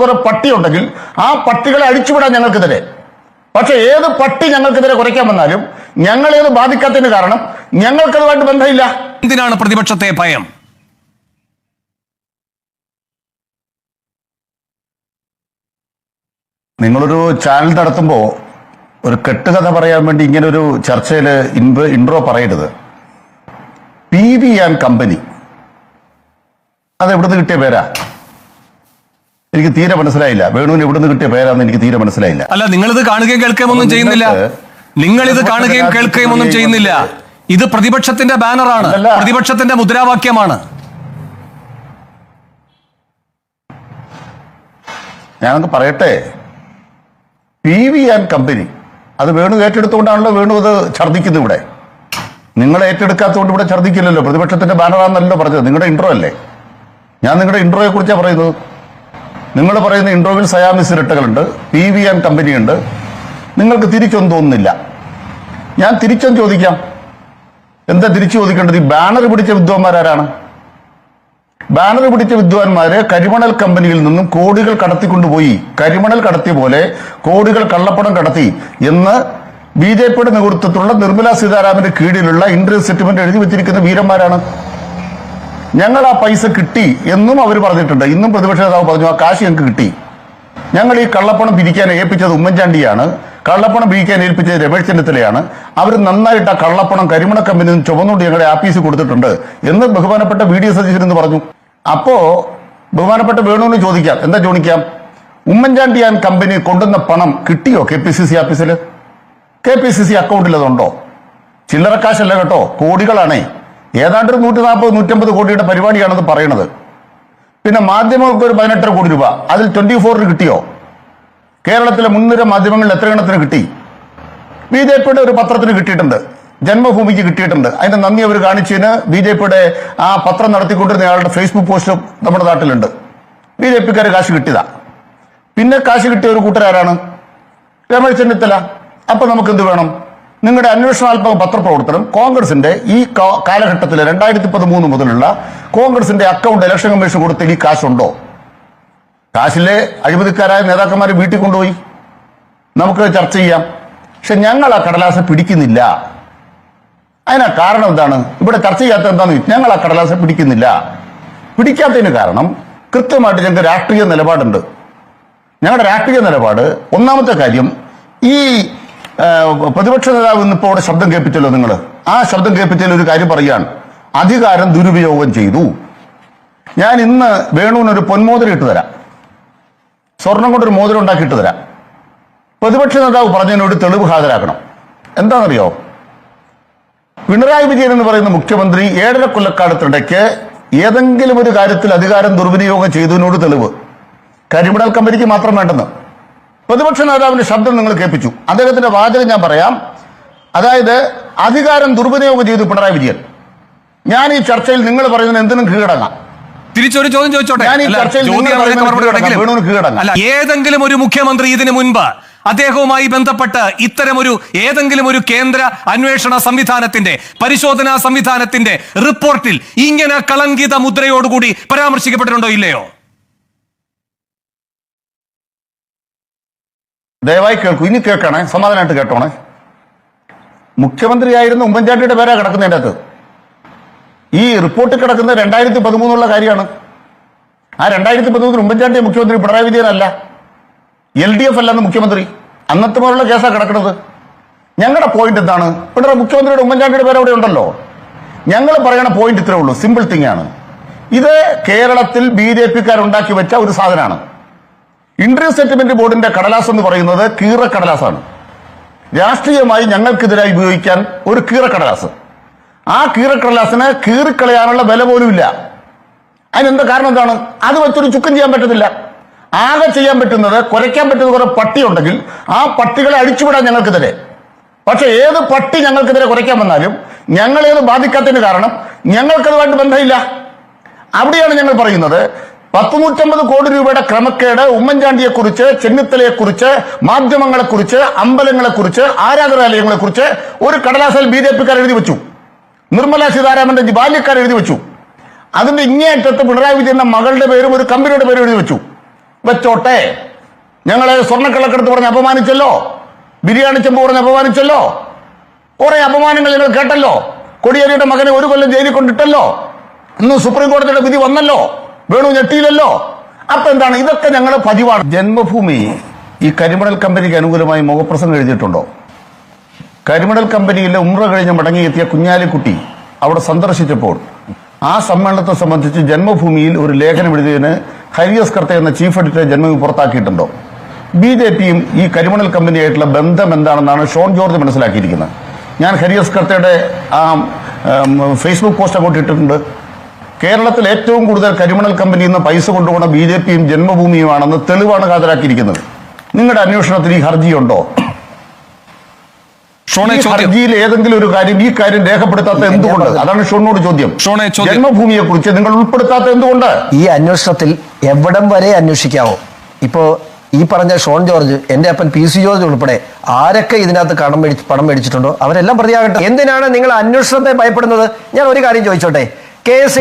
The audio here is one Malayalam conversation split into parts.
കുറെ പട്ടി ഉണ്ടെങ്കിൽ ആ പട്ടികളെ അഴിച്ചുവിടാൻ ഞങ്ങൾക്കെതിരെ. പക്ഷെ ഏത് പട്ടി ഞങ്ങൾക്കെതിരെ കുറയ്ക്കാൻ വന്നാലും ഞങ്ങളേത് ബാധിക്കാത്തതിന് കാരണം ഞങ്ങൾക്കതുമായിട്ട് ബന്ധമില്ല. എന്തിനാണ് പ്രതിപക്ഷത്തെ ഭയം? നിങ്ങളൊരു ചാനൽ നടത്തുമ്പോൾ ഒരു കെട്ടുകഥ പറയാൻ വേണ്ടി ഇങ്ങനെ ഒരു ചർച്ചയിൽ ഇൻട്രോ പറയരുത്. പി വി ആൻഡ് കമ്പനി അത് എവിടുന്ന് കിട്ടിയ പേരാ? എനിക്ക് തീരെ മനസ്സിലായില്ല. വേണുവിന് ഇവിടുന്ന് കിട്ടിയ പേരാന്ന് എനിക്ക് തീരെ മനസ്സിലായില്ല. അല്ല നിങ്ങളിത് കാണുകയും കേൾക്കുകയും ഒന്നും ചെയ്യുന്നില്ല. നിങ്ങളിത് നിങ്ങൾ ഇത് കാണുകയും കേൾക്കുകയും ഒന്നും ചെയ്യുന്നില്ല. ഇത് പ്രതിപക്ഷത്തിന്റെ ബാനറാണ്. പ്രതിപക്ഷത്തിന്റെ മുദ്രാവാക്യമാണ്. ഞാനൊന്ന് പറയട്ടെ. P V and company. അത് വേണു ഏറ്റെടുത്തുകൊണ്ടാണല്ലോ വേണു അത് ഛർദ്ദിക്കുന്നത് ഇവിടെ. നിങ്ങൾ ഏറ്റെടുക്കാത്തതുകൊണ്ട് ഇവിടെ ഛർദ്ദിക്കില്ലല്ലോ. പ്രതിപക്ഷത്തിന്റെ ബാനറാണെന്നല്ലോ പറഞ്ഞത്. നിങ്ങളുടെ ഇൻട്രോ അല്ലേ? ഞാൻ നിങ്ങളുടെ ഇൻട്രോയെ കുറിച്ചാണ് പറയുന്നത്. നിങ്ങൾ പറയുന്ന ഇൻഡോവിൽ സയാമിസ് ഇരട്ടകളുണ്ട് പി വി ആൻഡ് കമ്പനി ഉണ്ട് നിങ്ങൾക്ക് തിരിച്ചൊന്നും തോന്നുന്നില്ല. ഞാൻ തിരിച്ചൊന്ന് ചോദിക്കാം. എന്താ തിരിച്ചു ചോദിക്കേണ്ടത്? ഈ ബാനർ പിടിച്ച വിദ്വാൻമാരാരാണ് ബാനർ പിടിച്ച വിദ്വാൻമാരെ കരിമണൽ കമ്പനിയിൽ നിന്നും കോടികൾ കടത്തിക്കൊണ്ടുപോയി കരിമണൽ കടത്തിയ പോലെ കോടികൾ കള്ളപ്പണം കടത്തി എന്ന് ബി ജെ പിയുടെ നേതൃത്വത്തിലുള്ള നിർമ്മലാ സീതാരാമന്റെ കീഴിലുള്ള ഇന്റർ സെറ്റിൽമെന്റ് എഴുതി വെച്ചിരിക്കുന്ന വീരന്മാരാണ്. ഞങ്ങൾ ആ പൈസ കിട്ടി എന്നും അവർ പറഞ്ഞിട്ടുണ്ട്. ഇന്നും പ്രതിപക്ഷ നേതാവ് പറഞ്ഞു ആ കാശ് ഞങ്ങൾക്ക് കിട്ടി. ഞങ്ങൾ ഈ കള്ളപ്പണം പിരിക്കാൻ ഏൽപ്പിച്ചത് ഉമ്മൻചാണ്ടിയാണ്. കള്ളപ്പണം പിരിക്കാൻ ഏൽപ്പിച്ചത് രമേശ് ചെന്നിത്തലയാണ്. അവർ നന്നായിട്ട് ആ കള്ളപ്പണം കരിമണ കമ്പനിയിൽ നിന്ന് ചുമന്നുകൊണ്ട് ഞങ്ങളുടെ ആഫീസിൽ കൊടുത്തിട്ടുണ്ട് എന്ന് ബഹുമാനപ്പെട്ട വി. ഡി. സതീശൻ എന്ന് പറഞ്ഞു. അപ്പോ ബഹുമാനപ്പെട്ട വേണുവിന് ചോദിക്കാം. എന്താ ചോദിക്കാം? ഉമ്മൻചാണ്ടി ആൻഡ് കമ്പനി കൊണ്ടുവന്ന പണം കിട്ടിയോ കെ പി സി സി ആഫീസിൽ കെ പി സി സി അക്കൗണ്ടിൽ അതുണ്ടോ? ചില്ലറക്കാശല്ല കേട്ടോ കോടികളാണേ. ഏതാണ്ട് ഒരു നൂറ്റി നാൽപ്പത് നൂറ്റമ്പത് കോടിയുടെ പരിപാടിയാണെന്ന് പറയണത്. പിന്നെ മാധ്യമങ്ങൾക്ക് ഒരു പതിനെട്ടര കോടി രൂപ. അതിൽ ട്വന്റി ഫോറിന് കിട്ടിയോ? കേരളത്തിലെ മുൻനിര മാധ്യമങ്ങളിൽ എത്ര എണ്ണത്തിന് കിട്ടി? ബി ജെ പിയുടെ ഒരു പത്രത്തിന് കിട്ടിയിട്ടുണ്ട്. ജന്മഭൂമിക്ക് കിട്ടിയിട്ടുണ്ട്. അതിന്റെ നന്ദി അവർ കാണിച്ചതിന് ബി ജെ പിയുടെ ആ പത്രം നടത്തിക്കൊണ്ടിരുന്ന ആളുടെ ഫേസ്ബുക്ക് പോസ്റ്റ് നമ്മുടെ നാട്ടിലുണ്ട്. ബി ജെ പിക്കാർ കാശ് കിട്ടിയതാ. പിന്നെ കാശ് കിട്ടിയ ഒരു കൂട്ടരാരാണ്? രമേശ് ചെന്നിത്തല. അപ്പൊ നമുക്ക് എന്ത് വേണം? നിങ്ങളുടെ അന്വേഷണാത്മക പത്രപ്രവർത്തനം കോൺഗ്രസിന്റെ ഈ കാലഘട്ടത്തിൽ രണ്ടായിരത്തി പതിമൂന്ന് മുതലുള്ള കോൺഗ്രസിന്റെ അക്കൗണ്ട് ഇലക്ഷൻ കമ്മീഷൻ കൊടുത്ത ഈ കാശുണ്ടോ? കാശിലെ അഴിമതിക്കാരായ നേതാക്കന്മാരെ വീട്ടിൽ കൊണ്ടുപോയി. നമുക്ക് ചർച്ച ചെയ്യാം. പക്ഷെ ഞങ്ങൾ ആ കടലാസ പിടിക്കുന്നില്ല. അതിനാ കാരണം എന്താണ്? ഇവിടെ ചർച്ച ചെയ്യാത്ത എന്താണ് ചോദിച്ചാൽ ഞങ്ങൾ ആ കടലാസ പിടിക്കുന്നില്ല. പിടിക്കാത്തതിന് കാരണം കൃത്യമായിട്ട് ഞങ്ങൾക്ക് രാഷ്ട്രീയ നിലപാടുണ്ട്. ഞങ്ങളുടെ രാഷ്ട്രീയ നിലപാട് ഒന്നാമത്തെ കാര്യം ഈ പ്രതിപക്ഷ നേതാവ് ഇന്നിപ്പോ അവിടെ ശബ്ദം കേൾപ്പിച്ചല്ലോ നിങ്ങൾ ആ ശബ്ദം കേൾപ്പിച്ചതിൽ ഒരു കാര്യം പറയുകയാണ് അധികാരം ദുരുപയോഗം ചെയ്തു. ഞാൻ ഇന്ന് വേണുവിന് ഒരു പൊന്മോതിരം ഇട്ട് തരാം. സ്വർണം കൊണ്ടൊരു മോതിരം ഉണ്ടാക്കി ഇട്ട് തരാം. പ്രതിപക്ഷ നേതാവ് പറഞ്ഞതിനോട് തെളിവ് ഹാജരാക്കണം. എന്താണെന്നറിയോ? പിണറായി വിജയൻ എന്ന് പറയുന്ന മുഖ്യമന്ത്രി ഏഴര കൊല്ലക്കാലത്തിടയ്ക്ക് ഏതെങ്കിലും ഒരു കാര്യത്തിൽ അധികാരം ദുർവിനിയോഗം ചെയ്തതിനോട് തെളിവ്. കരിമിടൽ കമ്പനിക്ക് മാത്രം വേണ്ടെന്ന്. പ്രതിപക്ഷ നേതാവിന്റെ ശബ്ദം നിങ്ങൾ കേൾപ്പിച്ചു. അദ്ദേഹത്തിന്റെ വാചകം ഞാൻ പറയാം. അതായത് അധികാരം ദുർവിനിയോഗം ചെയ്തു പിണറായി വിജയൻ. ഞാൻ ഈ ചർച്ചയിൽ നിങ്ങൾ പറയുന്നതിന് എന്തിനും കീഴടങ്ങാം. തിരിച്ചൊരു ചോദ്യം ചോദിച്ചോട്ടെ? ഏതെങ്കിലും ഒരു മുഖ്യമന്ത്രി ഇതിനു മുൻപ് അദ്ദേഹവുമായി ബന്ധപ്പെട്ട് ഇത്തരം ഒരു ഏതെങ്കിലും ഒരു കേന്ദ്ര അന്വേഷണ സംവിധാനത്തിന്റെ പരിശോധനാ സംവിധാനത്തിന്റെ റിപ്പോർട്ടിൽ ഇങ്ങനെ കളങ്കിത മുദ്രയോടുകൂടി പരാമർശിക്കപ്പെട്ടിട്ടുണ്ടോ ഇല്ലയോ? ദയവായി കേൾക്കൂ. ഇനി കേൾക്കണേ. സമാധാനമായിട്ട് കേട്ടോണേ. മുഖ്യമന്ത്രിയായിരുന്ന ഉമ്മൻചാണ്ടിയുടെ പേരാ കിടക്കുന്നതിന്റെ അകത്ത്. ഈ റിപ്പോർട്ട് കിടക്കുന്നത് രണ്ടായിരത്തി പതിമൂന്നുള്ള കാര്യമാണ്. ആ രണ്ടായിരത്തി പതിമൂന്നിൽ ഉമ്മൻചാണ്ടി മുഖ്യമന്ത്രി പിണറായി വിജയനല്ല എൽ ഡി എഫ് അല്ലെന്ന് മുഖ്യമന്ത്രി. അന്നത്തെ പോലുള്ള കേസാണ് കിടക്കുന്നത്. ഞങ്ങളുടെ പോയിന്റ് എന്താണ്? പിണറായി മുഖ്യമന്ത്രിയുടെ ഉമ്മൻചാണ്ടിയുടെ പേര് അവിടെ ഉണ്ടല്ലോ. ഞങ്ങൾ പറയണ പോയിന്റ് ഇത്രേ ഉള്ളൂ. സിമ്പിൾ തിങ് ആണ്. ഇത് കേരളത്തിൽ ബി ജെ പിക്കാർ ഉണ്ടാക്കി വെച്ച ഒരു സാധനമാണ്. ഇന്റർവ്യൂ സെറ്റിൽമെന്റ് ബോർഡിന്റെ കടലാസ് എന്ന് പറയുന്നത് കീറ കടലാസാണ്. രാഷ്ട്രീയമായി ഞങ്ങൾക്കെതിരായി ഉപയോഗിക്കാൻ ഒരു കീറ കടലാസ്. ആ കീറ കടലാസിന് കീറിക്കളയാനുള്ള വില പോലും ഇല്ല. അതിനെന്താ കാരണം എന്താണ്? അത് വെച്ചൊരു ചുക്കം ചെയ്യാൻ പറ്റത്തില്ല. ആകെ ചെയ്യാൻ പറ്റുന്നത് കുറയ്ക്കാൻ പറ്റുന്ന കുറെ പട്ടി ഉണ്ടെങ്കിൽ ആ പട്ടികളെ അഴിച്ചുവിടാൻ ഞങ്ങൾക്കെതിരെ. പക്ഷെ ഏത് പട്ടി ഞങ്ങൾക്കെതിരെ കുറയ്ക്കാൻ വന്നാലും ഞങ്ങളേത് ബാധിക്കാത്തതിന് കാരണം ഞങ്ങൾക്കതുമായിട്ട് ബന്ധമില്ല. അവിടെയാണ് ഞങ്ങൾ പറയുന്നത് പത്ത് നൂറ്റമ്പത് കോടി രൂപയുടെ ക്രമക്കേട് കുറിച്ച് അമ്പലങ്ങളെ കുറിച്ച് ആരാധനാലയങ്ങളെ കുറിച്ച് ഒരു കടലാസിൽ ബി ജെ പിക്കാർ എഴുതി വെച്ചു. നിർമ്മല സീതാരാമന്റെ ബാല്യക്കാർ എഴുതി വെച്ചു. അതിന്റെ ഇങ്ങേയറ്റത്ത് പിണറായി വിജയന്റെ മകളുടെ പേരും ഒരു കമ്പനിയുടെ പേരും എഴുതി വെച്ചു. വെച്ചോട്ടെ. ഞങ്ങളെ സ്വർണക്കള്ളക്കെടുത്ത് പറഞ്ഞ് അപമാനിച്ചല്ലോ. ബിരിയാണി ചെമ്പ് പറഞ്ഞ് അപമാനിച്ചല്ലോ. കുറെ അപമാനങ്ങൾ ഞങ്ങൾ കേട്ടല്ലോ. കൊടിയേരിയുടെ മകനെ ഒരു കൊല്ലം ജയിലിൽ കൊണ്ടിട്ടല്ലോ. ഇന്ന് സുപ്രീം കോടതിയുടെ വിധി വന്നല്ലോ. വേണു ഞെട്ടിയില്ലല്ലോ. അപ്പൊ എന്താണ്? ഇതൊക്കെ ഞങ്ങളുടെ പതിവാണ്. ജന്മഭൂമി ഈ കരിമണൽ കമ്പനിക്ക് അനുകൂലമായി മുഖപ്രസംഗം എഴുതിയിട്ടുണ്ടോ? കരിമണൽ കമ്പനിയിലെ ഉമ്ര കഴിഞ്ഞ് മടങ്ങിയെത്തിയ കുഞ്ഞാലിക്കുട്ടി അവിടെ സന്ദർശിച്ചപ്പോൾ ആ സമ്മേളനത്തെ സംബന്ധിച്ച് ജന്മഭൂമിയിൽ ഒരു ലേഖനം എഴുതിയതിന് ഹരിയസ് കർത്ത എന്ന ചീഫ് എഡിറ്റർ ജന്മഭൂമി പുറത്താക്കിയിട്ടുണ്ടോ? ബി ജെ പിയും ഈ കരിമണൽ കമ്പനിയായിട്ടുള്ള ബന്ധം എന്താണെന്നാണ് ഷോൺ ജോർജ് മനസ്സിലാക്കിയിരിക്കുന്നത്. ഞാൻ ഹരിയസ് കർത്തയുടെ ആ ഫേസ്ബുക്ക് പോസ്റ്റ് അങ്ങോട്ട് ഇട്ടിട്ടുണ്ട്. കേരളത്തിൽ ഏറ്റവും കൂടുതൽ കരിമണൽ കമ്പനിയിൽ നിന്ന് പൈസ കൊണ്ടുപോകുന്ന ബി ജെ പിയും ജന്മഭൂമിയുമാണെന്ന് തെളിവാണ് ഹാജരാക്കിയിരിക്കുന്നത്. നിങ്ങളുടെ അന്വേഷണത്തിൽ ഈ ഹർജിയുണ്ടോ? ഹർജിയിൽ ഏതെങ്കിലും ഒരു കാര്യം ഈ കാര്യം രേഖപ്പെടുത്താത്ത എന്തുകൊണ്ട്? അതാണ് ഷോണിനോട് ചോദ്യം. ജന്മഭൂമിയെ കുറിച്ച് നിങ്ങൾ ഉൾപ്പെടുത്താത്ത എന്തുകൊണ്ട്? ഈ അന്വേഷണത്തിൽ എവിടം വരെ അന്വേഷിക്കാവോ? ഇപ്പോ ഈ പറഞ്ഞ ഷോൺ ജോർജ് എന്റെ അപ്പൻ പി സി ജോർജ് ഉൾപ്പെടെ ആരൊക്കെ ഇതിനകത്ത് കടം മേടിച്ച് പണം മേടിച്ചിട്ടുണ്ടോ? അവരെല്ലാം പ്രതിയാകട്ടെ. എന്തിനാണ് നിങ്ങൾ അന്വേഷണത്തെ ഭയപ്പെടുന്നത്? ഞാൻ ഒരു കാര്യം ചോദിച്ചോട്ടെ.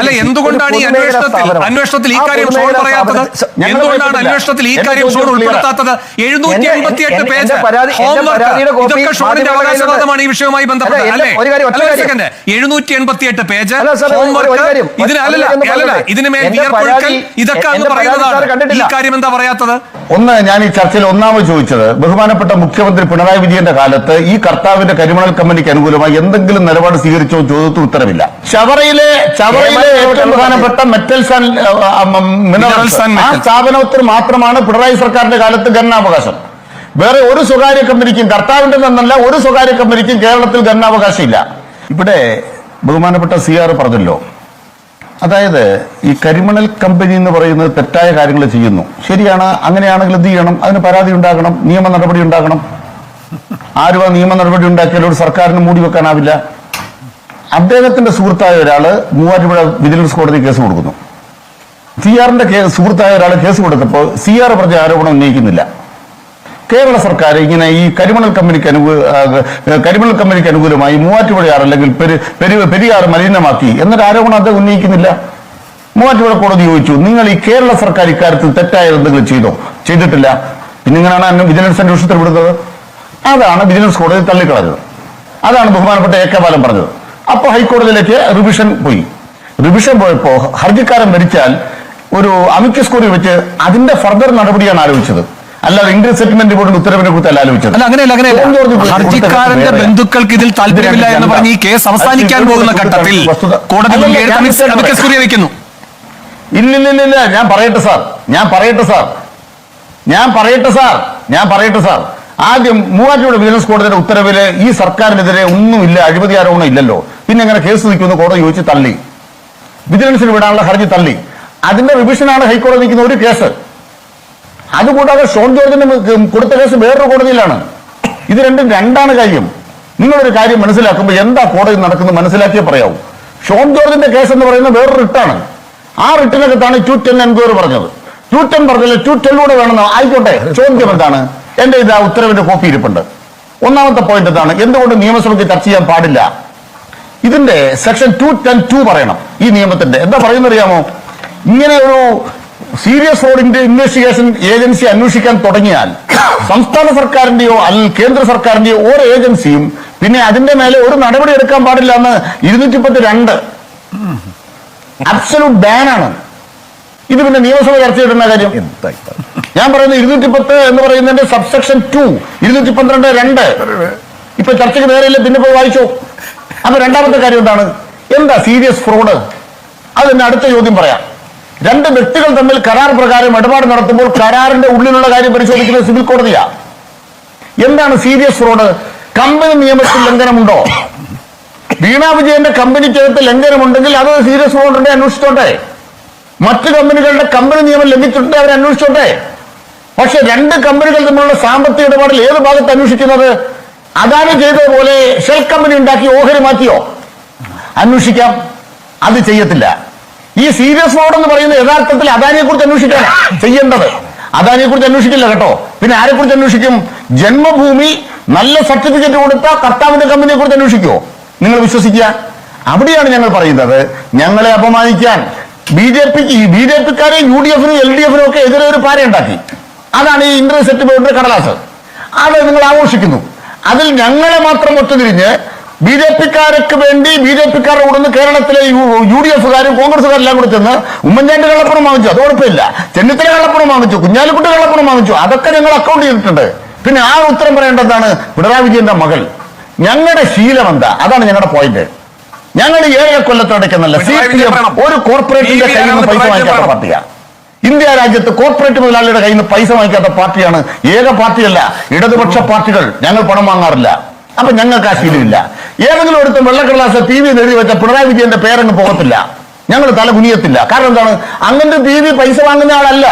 അല്ല എന്തുകൊണ്ടാണ് ഈ അന്വേഷണത്തിൽ അന്വേഷണത്തിൽ ഈ കാര്യം ഷോൺ പറയാത്തത്? എന്തുകൊണ്ടാണ് അന്വേഷണത്തിൽ ഈ കാര്യം ഷോൺ ഉൾപ്പെടുത്താത്തത്? എഴുന്നൂറ്റി എൺപത്തി എട്ട് പേജ് ഹോംവർക്ക് ഇതൊക്കെ ഷോണിന്റെ അവകാശവാദമാണ് ഈ വിഷയവുമായി ബന്ധപ്പെട്ടത്. അല്ലേ? ഒരു കാര്യം, ഒറ്റ അല്ല, ഒരു സെക്കൻഡ് എഴുന്നൂറ്റി എൺപത്തി എട്ട് പേജ് ഹോംവർക്ക് കാര്യം. ഇതിന് അല്ലല്ല ഒന്ന് അല്ലല്ല പറയട്ടെ. ഇതിന് മേൽ വിയർപ്പൊഴുക്കൽ ഇതൊക്കെ അങ്ങ് എന്റെ പരാതി സാർ പറയുന്നതാണ് ഈ കാര്യം എന്താ പറയാത്തത്? ഒന്ന് ഞാൻ ഈ ചർച്ചയിൽ ഒന്നാമത് ചോദിച്ചത് ബഹുമാനപ്പെട്ട മുഖ്യമന്ത്രി പിണറായി വിജയന്റെ കാലത്ത് ഈ കർത്താവിന്റെ കരിമണൽ കമ്പനിക്ക് അനുകൂലമായി എന്തെങ്കിലും നിലപാട് സ്വീകരിച്ചോ ചോദ്യത്തിന് ഉത്തരവില്ല ചവറയിലെ ചവറയിലെ ഏറ്റവും പ്രധാനപ്പെട്ട മെറ്റൽസ് ആൻഡ് മിനറൽസ് ആൻഡ് ആ. സ്ഥാപനത്തിന് മാത്രമാണ് പിണറായി സർക്കാരിന്റെ കാലത്ത് ഗണനാവകാശം വേറെ ഒരു സ്വകാര്യ കമ്പനിക്കും കർത്താവിന്റെ നിന്നല്ല ഒരു സ്വകാര്യ കമ്പനിക്കും കേരളത്തിൽ ഗണനാവകാശം ഇല്ല ഇവിടെ ബഹുമാനപ്പെട്ട സി ആർ പറഞ്ഞല്ലോ. അതായത് ഈ കരിമണൽ കമ്പനി എന്ന് പറയുന്നത് തെറ്റായ കാര്യങ്ങൾ ചെയ്യുന്നു. ശരിയാണ് അങ്ങനെയാണെങ്കിൽ എന്ത് ചെയ്യണം? അതിന് പരാതി ഉണ്ടാകണം നിയമ നടപടി ഉണ്ടാകണം. ആരും ആ നിയമ നടപടി ഉണ്ടാക്കിയാലും ഒരു സർക്കാരിന് മൂടി വെക്കാനാവില്ല? അദ്ദേഹത്തിന്റെ സുഹൃത്തായ ഒരാൾ മൂവാറ്റുപുഴ വിജിലൻസ് കോടതി കേസ് കൊടുക്കുന്നു. സി ആറിന്റെ സുഹൃത്തായ ഒരാൾ കേസ് കൊടുത്തപ്പോൾ സി ആർ പറഞ്ഞ ആരോപണം ഉന്നയിക്കുന്നില്ല. കേരള സർക്കാർ ഇങ്ങനെ ഈ കരിമണൽ കമ്പനിക്ക് അനുകൂല കരിമണൽ കമ്പനിക്ക് അനുകൂലമായി മൂവാറ്റുപുഴയാർ അല്ലെങ്കിൽ പെരു- പെരു- പെരിയാർ മലിനമാക്കി എന്നൊരു ആരോപണം അദ്ദേഹം ഉന്നയിക്കുന്നില്ല. മൂവാറ്റുപുഴ കോടതി ചോദിച്ചു നിങ്ങൾ ഈ കേരള സർക്കാർ ഇക്കാര്യത്തിൽ തെറ്റായ എന്തെങ്കിലും ചെയ്തോ? ചെയ്തിട്ടില്ല. പിന്നെ ഇങ്ങനെയാണ് വിജിലൻസ് അന്വേഷണത്തിൽ വിടുന്നത്? അതാണ് വിജിലൻസ് കോടതി തള്ളിക്കളഞ്ഞത്. അതാണ് ബഹുമാനപ്പെട്ട എ കെ പറഞ്ഞത്. അപ്പോൾ ഹൈക്കോടതിയിലേക്ക് റിവിഷൻ പോയി. റിവിഷൻ പോയപ്പോ ഹർജിക്കാരൻ മരിച്ചാൽ ഒരു അമിക്കസ് കോറി വെച്ച് അതിന്റെ ഫർദർ നടപടിയാണ് ആലോചിച്ചത്. അല്ലാതെ ഇന്ത്യൻ സെറ്റിൽമെന്റ് ബോർഡിന്റെ ഉത്തരവിനെ കുറിച്ച് ആലോചിച്ചത്. അല്ല അങ്ങനെയല്ല അങ്ങനെയല്ല. ഹർജിക്കാരന്റെ. ബന്ധുക്കൾക്ക് ഇതിൽ താല്പര്യമില്ല എന്ന് പറഞ്ഞ് ഈ കേസ് അവസാനിക്കാൻ പോകുന്ന ഘട്ടത്തിൽ കോടതി വെക്കുന്നു ഇല്ലില്ലില്ല ഞാൻ പറയട്ടെ സാർ. ഞാൻ പറയട്ടെ സാർ. ഞാൻ പറയട്ടെ സാർ. ഞാൻ പറയട്ടെ സാർ. ആദ്യം മൂവാറ്റുപുഴ വിജിലൻസ് കോടതിയുടെ ഉത്തരവിൽ ഈ സർക്കാരിനെതിരെ ഒന്നുമില്ല അഴിമതി ആരോപണം ഇല്ലല്ലോ. പിന്നെ എങ്ങനെ കേസ് നിൽക്കുമെന്ന് കോടതി ചോദിച്ച് തള്ളി. വിജിലൻസിന് വിടാനുള്ള ഹർജി തള്ളി. അതിന്റെ റിവിഷനാണ് ഹൈക്കോടതി നിൽക്കുന്ന ഒരു കേസ്. അതുകൂടാതെ ഷോൺ ജോർജിന് കൊടുത്ത കേസ് വേറൊരു കോടതിയിലാണ്. ഇത് രണ്ടും രണ്ടാണ് കാര്യം. നിങ്ങളൊരു കാര്യം മനസ്സിലാക്കുമ്പോൾ എന്താ കോടതി നടക്കുന്നത് മനസ്സിലാക്കിയേ പറയാവൂ. ഷോൺ ജോർജിന്റെ കേസ് എന്ന് പറയുന്നത് വേറൊരു റിട്ടാണ്. ആ റിട്ടിനകത്താണ് ടു ടെൻ എൻക്വയറി പറഞ്ഞത്. ടു ടെൻ പറഞ്ഞില്ല? ടു ടെന്നിലൂടെ വേണമെന്ന് ആയിക്കോട്ടെ. ചോദ്യം എന്താണ്? എന്റെ ഇത് ഉത്തരവിന്റെ കോപ്പി ഇരിപ്പുണ്ട്. ഒന്നാമത്തെ പോയിന്റ് എന്താണ് എന്തുകൊണ്ട് നിയമസഭയ്ക്ക് ചർച്ച ചെയ്യാൻ പാടില്ല? ഇതിന്റെ സെക്ഷൻ ടു ടെൻ ടു പറയണം. ഈ നിയമത്തിന്റെ. എന്താ അറിയാമോ ഇങ്ങനെ ഒരു സീരിയസ് ഫ്രോഡിന്റെ ഇൻവെസ്റ്റിഗേഷൻ ഏജൻസി അന്വേഷിക്കാൻ തുടങ്ങിയാൽ സംസ്ഥാന സർക്കാരിന്റെയോ അല്ലെങ്കിൽ കേന്ദ്ര സർക്കാരിന്റെയോ ഓരോ ഏജൻസിയും പിന്നെ അതിന്റെ മേലെ ഒരു നടപടി എടുക്കാൻ പാടില്ല എന്ന് ഇരുന്നൂറ്റി പത്ത് രണ്ട് അബ്സലൂട്ട് ബാനാണ് ഇത് പിന്നെ നിയമസഭ ചർച്ച ചെയ്തിരുന്ന കാര്യം. ഞാൻ പറയുന്നത് ഇരുന്നൂറ്റി പത്ത് എന്ന് പറയുന്നതിന്റെ സബ്സെക്ഷൻ ടു ഇരുന്നൂറ്റി പന്ത്രണ്ട് രണ്ട്. ഇപ്പൊ ചർച്ചയ്ക്ക് നേരെയല്ലേ? പിന്നെ പോയി വായിച്ചോ. അപ്പൊ രണ്ടാമത്തെ കാര്യം എന്താണ്? എന്താ സീരിയസ് ഫ്രോഡ്? അത് തന്നെ അടുത്ത ചോദ്യം പറയാം. രണ്ട് വ്യക്തികൾ തമ്മിൽ കരാർ പ്രകാരം ഇടപാട് നടത്തുമ്പോൾ കരാറിന്റെ ഉള്ളിലുള്ള കാര്യം പരിശോധിക്കുന്നത് സിവിൽ കോടതിയാ. എന്താണ് സീരിയസ് ഫ്രോഡ്? കമ്പനി നിയമത്തിൽ ലംഘനമുണ്ടോ? വീണ വിജയന്റെ കമ്പനിക്കകത്ത് ലംഘനമുണ്ടെങ്കിൽ അത് സീരിയസ് ഫ്രോഡിന്റെ അന്വേഷിച്ചോട്ടെ. മറ്റു കമ്പനികളുടെ കമ്പനി നിയമം ലംഘിച്ചിട്ടുണ്ട് അവർ അന്വേഷിച്ചോട്ടെ പക്ഷെ രണ്ട് കമ്പനികൾ തമ്മിലുള്ള സാമ്പത്തിക ഇടപാടിൽ ഏത് ഭാഗത്ത് അന്വേഷിക്കുന്നത്? അദാനി ചെയ്തതുപോലെ ഷെൽ കമ്പനി ഉണ്ടാക്കി ഓഹരി മാറ്റിയോ? അന്വേഷിക്കാം. അത് ചെയ്യത്തില്ല. ഈ സീരിയസ് ഫ്രോഡ് എന്ന് പറയുന്നത് യഥാർത്ഥത്തിൽ അദാനിയെ കുറിച്ച് അന്വേഷിക്കാനാ ചെയ്യേണ്ടത്. അദാനിയെ കുറിച്ച് അന്വേഷിക്കില്ല കേട്ടോ. പിന്നെ ആരെ കുറിച്ച് അന്വേഷിക്കും? ജന്മഭൂമി നല്ല സർട്ടിഫിക്കറ്റ് കൊടുത്ത കർത്താവിന്റെ കമ്പനിയെ കുറിച്ച് അന്വേഷിക്കുമോ നിങ്ങൾ വിശ്വസിക്കുക. അവിടെയാണ് ഞങ്ങൾ പറയുന്നത്. ഞങ്ങളെ അപമാനിക്കാൻ ബി ജെ പിക്ക് ബി ജെ പിക്കാരെ യു ഡി എഫിനും എൽ ഡി എഫിനും ഒക്കെ എതിരെ ഒരു പാരയുണ്ടാക്കി. അതാണ് ഈ ഇന്റർസെറ്റ് ബോർഡിന്റെ കടലാസ്. അത് നിങ്ങൾ ആഘോഷിക്കുന്നു. അതിൽ ഞങ്ങളെ മാത്രം ഒത്തുതിരിഞ്ഞ് ബി ജെ പിക്കാർക്ക് വേണ്ടി ബി ജെ പിക്കാരുടെ കൂടെ നിന്ന് കേരളത്തിലെ യു ഡി എഫുകാരും കോൺഗ്രസ്സുകാരെല്ലാം കൂടെ ചെന്ന് ഉമ്മൻചാണ്ടി കള്ളപ്പണം വാങ്ങിച്ചു. അത് കുഴപ്പമില്ല. ചെന്നിത്തല കള്ളപ്പണം വാങ്ങിച്ചു. കുഞ്ഞാലിക്കുട്ടി കള്ളപ്പണം വാങ്ങിച്ചു. അതൊക്കെ ഞങ്ങൾ അക്കൗണ്ട് ചെയ്തിട്ടുണ്ട്. പിന്നെ ആ ഉത്തരം പറയേണ്ടതാണ് പിണറായി വിജയന്റെ മകൾ. ഞങ്ങളുടെ ശീലം എന്താ? അതാണ് ഞങ്ങളുടെ പോയിന്റ് ഞങ്ങൾ ഏഴ് കൊല്ലത്തോടെ സി പി എം ഒരു കോർപ്പറേറ്റിന്റെ കയ്യിൽ നിന്ന് പൈസ വാങ്ങിക്കാത്ത പറയണം. ഇന്ത്യ രാജ്യത്ത് കോർപ്പറേറ്റ് മുതലാളിയുടെ കയ്യിൽ നിന്ന് പൈസ വാങ്ങിക്കാത്ത പാർട്ടിയാണ്. ഏക പാർട്ടിയല്ല ഇടതുപക്ഷ പാർട്ടികൾ ഞങ്ങൾ പണം വാങ്ങാറില്ല. അപ്പൊ ഞങ്ങൾക്ക് ആ ശീലമില്ല. ഏതെങ്കിലും ഒരുത്തും വെള്ളക്കടലാസ് ടി വി എഴുതി വെച്ച പിണറായി വിജയന്റെ പേരങ്ങ് പോകത്തില്ല. ഞങ്ങൾ തല കുനിയത്തില്ല. കാരണം എന്താണ്? അങ്ങനത്തെ ടി വി പൈസ വാങ്ങുന്ന ആളല്ല.